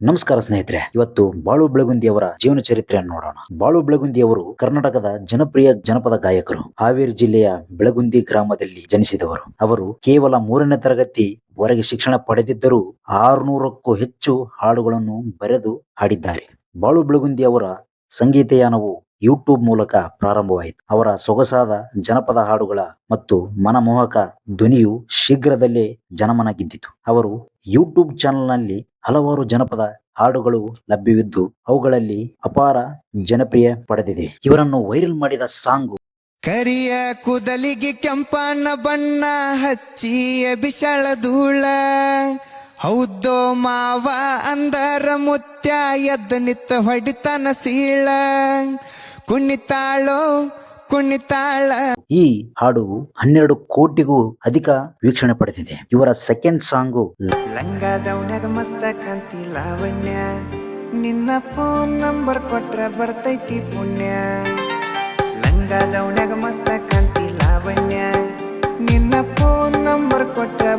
ನಮಸ್ಕಾರ ಸ್ನೇಹಿತರೆ, ಇವತ್ತು ಬಾಳು ಬೆಳಗುಂದಿ ಅವರ ಜೀವನ ಚರಿತ್ರೆಯನ್ನು ನೋಡೋಣ. ಬಾಳು ಬೆಳಗುಂದಿ ಅವರು ಕರ್ನಾಟಕದ ಜನಪ್ರಿಯ ಜನಪದ ಗಾಯಕರು. ಹಾವೇರಿ ಜಿಲ್ಲೆಯ ಬೆಳಗುಂದಿ ಗ್ರಾಮದಲ್ಲಿ ಜನಿಸಿದವರು. ಅವರು ಕೇವಲ ಮೂರನೇ ತರಗತಿ ವರೆಗೆ ಶಿಕ್ಷಣ ಪಡೆದಿದ್ದರೂ ಆರುನೂರಕ್ಕೂ ಹೆಚ್ಚು ಹಾಡುಗಳನ್ನು ಬರೆದು ಹಾಡಿದ್ದಾರೆ. ಬಾಳು ಬೆಳಗುಂದಿ ಅವರ ಸಂಗೀತಯಾನವು ಯೂಟ್ಯೂಬ್ ಮೂಲಕ ಪ್ರಾರಂಭವಾಯಿತು. ಅವರ ಸೊಗಸಾದ ಜನಪದ ಹಾಡುಗಳ ಮತ್ತು ಮನಮೋಹಕ ಧ್ವನಿಯು ಶೀಘ್ರದಲ್ಲೇ ಜನಮನ ಗೆದ್ದಿತು ಅವರು ಯೂಟ್ಯೂಬ್ ಚಾನೆಲ್ನಲ್ಲಿ ಹಲವಾರು ಜನಪದ ಹಾಡುಗಳು ಲಭ್ಯವಿದ್ದು, ಅವುಗಳಲ್ಲಿ ಅಪಾರ ಜನಪ್ರಿಯ ಪಡೆದಿದೆ. ಇವರನ್ನು ವೈರಲ್ ಮಾಡಿದ ಸಾಂಗ್ ಕರಿಯ ಕುದಲಿಗೆ ಕೆಂಪಣ್ಣ ಬಣ್ಣ ಹಚ್ಚಿ ಬಿಸಳ ಧೂಳ. ಹೌದೋ ಮಾವ, ಅಂದರ ಮುತ್ಯ ಎದ್ದ ನಿತ್ತ ಹೊಡಿತನ ಸೀಳ. ಕುಣಿತಾಳೋ ಕುಣಿತಾಳ. ಈ ಹಾಡು ಹನ್ನೆರಡು ಕೋಟಿಗೂ ಅಧಿಕ ವೀಕ್ಷಣೆ ಪಡೆದಿದೆ. ಇವರ ಸೆಕೆಂಡ್ ಸಾಂಗು ಲಂಗದವನ್ಯಾಗ ಮಸ್ತ ಕಾಂತಿ ಲಾವಣ್ಯ. ನಿನ್ನ ಫೋನ್ ನಂಬರ್ ಕೊಟ್ರ ಬರ್ತೈತಿ ಪುಣ್ಯ. ಲಂಗದವನ್ಯಾಗ ಮಸ್ತ ಕಾಂತಿ ಲಾವಣ್ಯ. ನಿನ್ನ ಫೋನ್ ನಂಬರ್ ಕೊಟ್ರ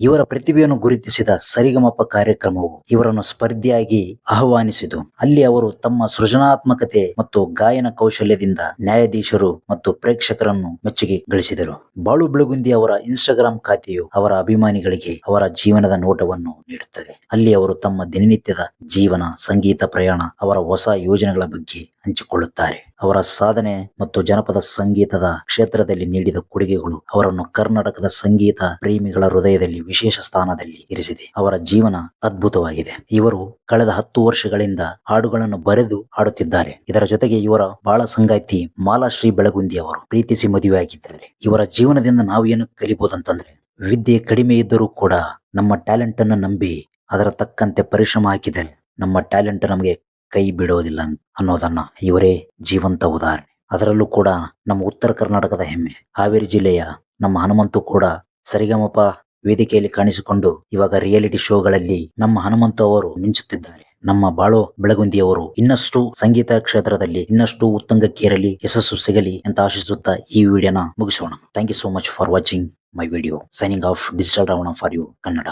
ಇವರ ಪ್ರತಿಭೆಯನ್ನು ಗುರುತಿಸಿದ ಸರಿಗಮಪ ಕಾರ್ಯಕ್ರಮವು ಇವರನ್ನು ಸ್ಪರ್ಧಿಯಾಗಿ ಆಹ್ವಾನಿಸಿತು. ಅಲ್ಲಿ ಅವರು ತಮ್ಮ ಸೃಜನಾತ್ಮಕತೆ ಮತ್ತು ಗಾಯನ ಕೌಶಲ್ಯದಿಂದ ನ್ಯಾಯಾಧೀಶರು ಮತ್ತು ಪ್ರೇಕ್ಷಕರನ್ನು ಮೆಚ್ಚುಗೆ ಗಳಿಸಿದರು. ಬಾಳು ಬೆಳಗುಂದಿ ಅವರ ಇನ್ಸ್ಟಾಗ್ರಾಂ ಖಾತೆಯು ಅವರ ಅಭಿಮಾನಿಗಳಿಗೆ ಅವರ ಜೀವನದ ನೋಟವನ್ನು ನೀಡುತ್ತದೆ. ಅಲ್ಲಿ ಅವರು ತಮ್ಮ ದಿನನಿತ್ಯದ ಜೀವನ, ಸಂಗೀತ ಪ್ರಯಾಣ, ಅವರ ಹೊಸ ಯೋಜನೆಗಳ ಬಗ್ಗೆ ಹಂಚಿಕೊಳ್ಳುತ್ತಾರೆ. ಅವರ ಸಾಧನೆ ಮತ್ತು ಜನಪದ ಸಂಗೀತದ ಕ್ಷೇತ್ರದಲ್ಲಿ ನೀಡಿದ ಕೊಡುಗೆಗಳು ಅವರನ್ನು ಕರ್ನಾಟಕದ ಸಂಗೀತ ಪ್ರೇಮಿಗಳ ಹೃದಯದಲ್ಲಿ ವಿಶೇಷ ಸ್ಥಾನದಲ್ಲಿ ಇರಿಸಿದೆ. ಅವರ ಜೀವನ ಅದ್ಭುತವಾಗಿದೆ. ಇವರು ಕಳೆದ ಹತ್ತು ವರ್ಷಗಳಿಂದ ಹಾಡುಗಳನ್ನು ಬರೆದು ಹಾಡುತ್ತಿದ್ದಾರೆ. ಇದರ ಜೊತೆಗೆ ಇವರ ಬಾಳ ಸಂಗಾತಿ ಮಾಲಾಶ್ರೀ ಬೆಳಗುಂದಿ ಅವರು ಪ್ರೀತಿಸಿ ಮದುವೆಯಾಗಿದ್ದಾರೆ. ಇವರ ಜೀವನದಿಂದ ನಾವು ಏನು ಕಲಿಬಹುದಂತಂದ್ರೆ ವಿದ್ಯೆ ಕಡಿಮೆ ಇದ್ದರೂ ಕೂಡ ನಮ್ಮ ಟ್ಯಾಲೆಂಟ್ ಅನ್ನು ನಂಬಿ ಅದರ ತಕ್ಕಂತೆ ಪರಿಶ್ರಮ ಹಾಕಿದರೆ ನಮ್ಮ ಟ್ಯಾಲೆಂಟ್ ನಮಗೆ ಕೈ ಬಿಡೋದಿಲ್ಲ ಅನ್ನೋದನ್ನ ಇವರೇ ಜೀವಂತ ಉದಾಹರಣೆ. ಅದರಲ್ಲೂ ಕೂಡ ನಮ್ಮ ಉತ್ತರ ಕರ್ನಾಟಕದ ಹೆಮ್ಮೆ. ಹಾವೇರಿ ಜಿಲ್ಲೆಯ ನಮ್ಮ ಹನುಮಂತು ಕೂಡ ಸರಿಗಮಪ ವೇದಿಕೆಯಲ್ಲಿ ಕಾಣಿಸಿಕೊಂಡು ಇವಾಗ ರಿಯಾಲಿಟಿ ಶೋಗಳಲ್ಲಿ ನಮ್ಮ ಹನುಮಂತ ಅವರು ಮಿಂಚುತ್ತಿದ್ದಾರೆ. ನಮ್ಮ ಬಾಳೋ ಬೆಳಗುಂದಿಯವರು ಇನ್ನಷ್ಟು ಸಂಗೀತ ಕ್ಷೇತ್ರದಲ್ಲಿ, ಇನ್ನಷ್ಟು ಉತ್ತುಂಗಕ್ಕೇರಲಿ, ಯಶಸ್ಸು ಸಿಗಲಿ ಅಂತ ಆಶಿಸುತ್ತಾ ಈ ವಿಡಿಯೋನ ಮುಗಿಸೋಣ. Thank you so much for watching my video signing off digital Ravana for you Kannada